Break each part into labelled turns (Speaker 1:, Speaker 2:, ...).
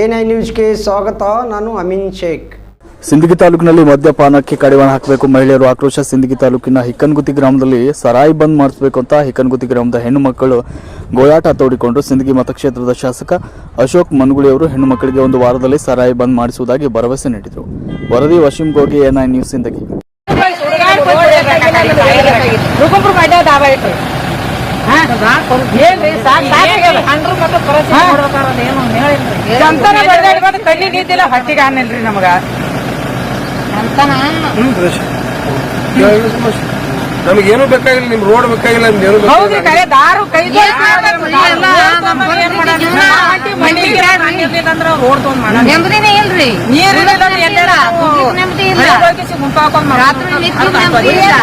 Speaker 1: N I ನ್ಯೂಸ್ಗೆ ಸ್ವಾಗತ ನಾನು ಅಮೀನ್ ಶೇಖ್.
Speaker 2: ಸಿಂದಗಿ ತಾಲೂಕಿನಲ್ಲಿ ಮದ್ಯಪಾನಕ್ಕೆ ಕಡಿವಾಣ ಹಾಕಬೇಕು. ಮಹಿಳೆಯರು ಆಕ್ರೋಶ ಸಿಂದಗಿ ತಾಲೂಕಿನ ಹಿಕ್ಕನ್ಗುತಿ ಗ್ರಾಮದಲ್ಲಿ ಸರಾಯಿ ಬಂದ್ ಮಾಡಿಸಬೇಕು ಅಂತ ಹಿಕ್ಕನ್ಗುತಿ ಗ್ರಾಮದ ಹೆಣ್ಣು ಮಕ್ಕಳು ಗೋಳಾಟ ತೋಡಿಕೊಂಡು ಸಿಂದಗಿ ಮತಕ್ಷೇತ್ರದ ಶಾಸಕ ಅಶೋಕ್ ಮನ್ಗುಳಿ ಅವರು ಹೆಣ್ಣು ಮಕ್ಕಳಿಗೆ ಒಂದು ವಾರದಲ್ಲಿ ಸರಾಯಿ ಬಂದ್ ಮಾಡಿಸುವುದಾಗಿ ಭರವಸೆ ನೀಡಿದರು. ವರದಿ ವಶೀಂ ಗೋಗಿ ಎನ್ಐ ನ್ಯೂಸ್ ಸಿಂದಗಿ.
Speaker 3: ರುಕುಂಬ್ರು ಮಾಡ್ಯಾವ ಕಣ್ಣಿ ನಿಂತಿಲ್ಲ ಹೊಟ್ಟಿಗೆ ಅನ್ನಲ್ರಿ ನಮಗ.
Speaker 4: ನಮಗೇನು ಬೇಕಾಗಿಲ್ಲ ನಿಮ್ ರೋಡ್ ಬೇಕಾಗಿಲ್ಲ ನಿಮ್ಗೇನು
Speaker 3: ಹೌದ್ರಿ ಕರೆ ದಾರು ಕೈ
Speaker 5: ನೆಮ್ಮದಿನೇ ಇಲ್ರಿ.
Speaker 3: ನೀರ್
Speaker 5: ನೆಮ್ಮದಿ ಇಲ್ಲ. ರಾತ್ರಿ ನಿತ್ಯ ನೆಮ್ಮದಿ ಇಲ್ಲ.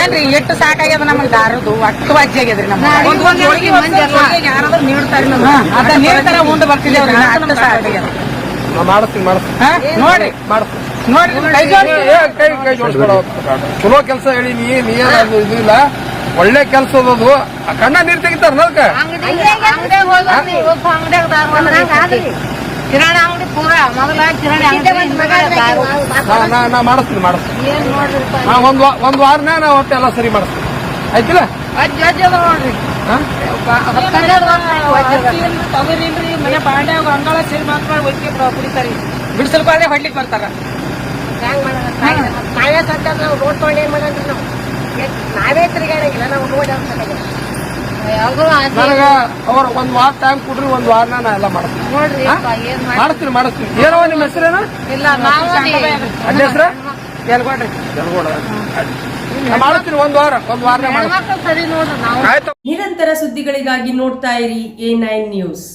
Speaker 3: ಏನ್ರಿ ಎಷ್ಟು ಸಾಕಾಗ್ಯದ ನಮಗ್ ದಾರದು ಅಷ್ಟು ವಾಜ್ಯ ಆಗ್ಯದ್ರಿ
Speaker 5: ನಮ್ಮ.
Speaker 3: ಯಾರಾದ್ರೂ ನೀಡ್ತಾರೆ. ಅದ ನೀಡ್ತಾರ ಉಂಡು ಬರ್ತಿದ್ದೇವ್ರಿ ಅಷ್ಟು ಸಾಕಾಗ್ಯದ
Speaker 4: ನಾ ಮಾಡಿಸ್ತೀನಿ ಮಾಡಿಸ್ತೀನಿ
Speaker 3: ನೋಡ್ರಿ.
Speaker 4: ಮಾಡಿಸ್ತೀನಿ
Speaker 3: ನೋಡ್ರಿ ಕೈ ಜೋಡ್ಸಿ.
Speaker 4: ಏ, ಕೈ ಕೈ ಜೋಡಿಸ್ಬೇಡ ಚಲೋ ಕೆಲಸ ಹೇಳಿ ನೀ ನೀ ಇದು ಇಲ್ಲ. ಒಳ್ಳೆ ಕೆಲಸ ಅದು ಆ ಕಣ್ಣ ನೀರ್ ತೆಗಿತಾರ ಅದಕ್ಕ?
Speaker 5: ಕಿರಾಣಿ ಅಂಗಡಿ ಪೂರ ಮೊದಲ ಕಿರಾಣಿ ಅಂಗಡಿ
Speaker 4: ನಾ ನಾ ನಾ ಮಾಡಿಸ್ತೀನಿ ಮಾಡಿಸ್ತೀನಿ. ನಾ ಒಂದ್ ಒಂದ್ ವಾರನೇ ನಾ ಒಟ್ಟೆ ಎಲ್ಲ ಸರಿ ಮಾಡಿಸ್ತೀನಿ ಆಯ್ತಿಲ್ಲ?
Speaker 5: ಅಜ್ಜ ಅಜ್ಜ ಅದ ನೋಡ್ರಿ. ಅದ ಅದ.
Speaker 3: ತಗೋರಿಲ್ರಿ ಮನೆ ಬಾಂಡೆ ಅಂಗಳ ಸೇರಿ ಮಾತ್ರ ಒಯ್ಕೆ ಕುಡಿತಾರಿ. ಬಿಡಿಸಲ್ಕೋದ್ರೆ ಹೊಡ್ಲಿಕ್ ಬರ್ತಾರ.
Speaker 5: ಹ್ಯಾಂಗ್ ಮಾಡೋದು? ನಾವೇ ಸದ್ಯ ನಾವು ರೋಡ್ ತೊಗೊಂಡು ಏನ್ ನಾವು ನಾವೇ ತಿರುಗಾಡಂಗಿಲ್ಲ ನಾವು ರೋಡ್ ಯಾವಾಗಲೂ ಆಸೆ
Speaker 4: ನನಗ ಅವ್ರ ಒಂದ್ ವಾರ ಟೈಮ್ ಕೊಡ್ರಿ ಒಂದ್ ವಾರ ನಾ ಎಲ್ಲ ಮಾಡ್ತೀನಿ.
Speaker 5: ನೋಡ್ರಿ ಮಾಡ್ತೀನಿ ಮಾಡಿ
Speaker 4: ಮಾಡಿಸ್ತೀನಿ ಮಾಡಿಸ್ತೀನಿ ಏನವ ನಿಮ್ಮ ಹೆಸರೇನ?
Speaker 5: ಇಲ್ಲ ನಾವು
Speaker 4: ಅಡ್ಡ ಹೆಸ್ರ? ಒಂದ್ ವಾರ ಒಂದ್ ವಾರ ಮಾಡ್ತೀನಿ. ಆಯ್ತು.
Speaker 6: ನಿರಂತರ ಸುದ್ದಿಗಳಿಗಾಗಿ ನೋಡ್ತಾ ಇರಿ ಎ ನೈನ್ ನ್ಯೂಸ್.